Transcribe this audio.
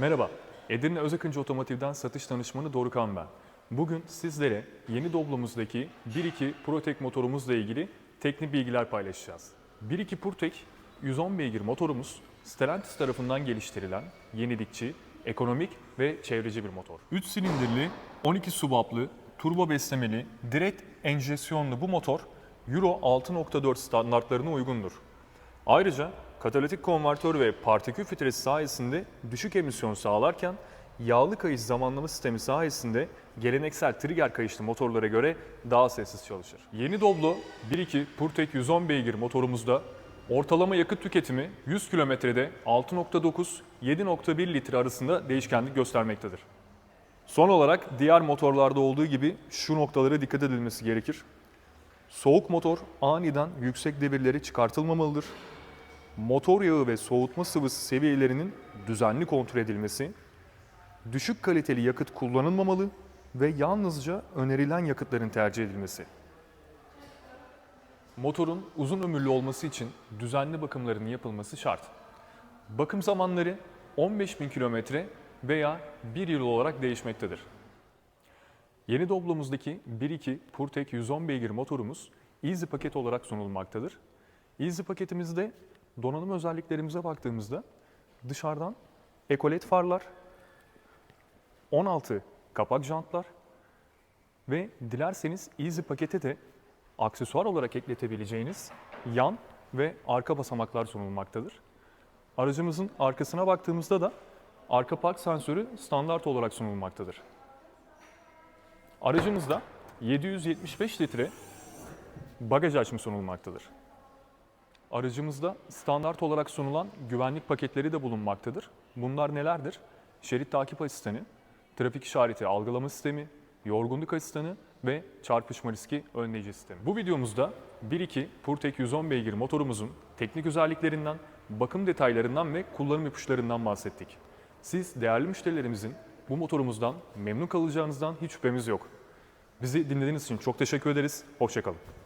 Merhaba, Edirne Özakıncı Otomotiv'den satış danışmanı Dorukan ben. Bugün sizlere yeni Doblo'muzdaki 1.2 ProTek motorumuzla ilgili teknik bilgiler paylaşacağız. 1.2 ProTek 110 beygir motorumuz Stellantis tarafından geliştirilen yenilikçi, ekonomik ve çevreci bir motor. 3 silindirli, 12 subaplı, turbo beslemeli, direkt enjeksiyonlu bu motor Euro 6.4 standartlarına uygundur. Ayrıca katalitik konvertör ve partikül filtresi sayesinde düşük emisyon sağlarken yağlı kayış zamanlama sistemi sayesinde geleneksel trigger kayışlı motorlara göre daha sessiz çalışır. Yeni Doblo 1.2 PureTech 110 beygir motorumuzda ortalama yakıt tüketimi 100 kilometrede 6.9-7.1 litre arasında değişkenlik göstermektedir. Son olarak diğer motorlarda olduğu gibi şu noktalara dikkat edilmesi gerekir. Soğuk motor aniden yüksek devirleri çıkartılmamalıdır. Motor yağı ve soğutma sıvısı seviyelerinin düzenli kontrol edilmesi, düşük kaliteli yakıt kullanılmamalı ve yalnızca önerilen yakıtların tercih edilmesi. Motorun uzun ömürlü olması için düzenli bakımların yapılması şart. Bakım zamanları 15.000 kilometre veya 1 yıl olarak değişmektedir. Yeni Doblo'muzdaki 1.2 PureTech 110 beygir motorumuz Easy paket olarak sunulmaktadır. Easy paketimizde donanım özelliklerimize baktığımızda dışarıdan ekolet farlar, 16 kapak jantlar ve dilerseniz Easy pakete de aksesuar olarak ekletebileceğiniz yan ve arka basamaklar sunulmaktadır. Aracımızın arkasına baktığımızda da arka park sensörü standart olarak sunulmaktadır. Aracımızda 775 litre bagaj açımı sunulmaktadır. Aracımızda standart olarak sunulan güvenlik paketleri de bulunmaktadır. Bunlar nelerdir? Şerit takip asistanı, trafik işareti algılama sistemi, yorgunluk asistanı ve çarpışma riski önleyici sistemi. Bu videomuzda 1.2 PureTech 110 beygir motorumuzun teknik özelliklerinden, bakım detaylarından ve kullanım ipuçlarından bahsettik. Siz değerli müşterilerimizin bu motorumuzdan memnun kalacağınızdan hiç şüphemiz yok. Bizi dinlediğiniz için çok teşekkür ederiz. Hoşçakalın.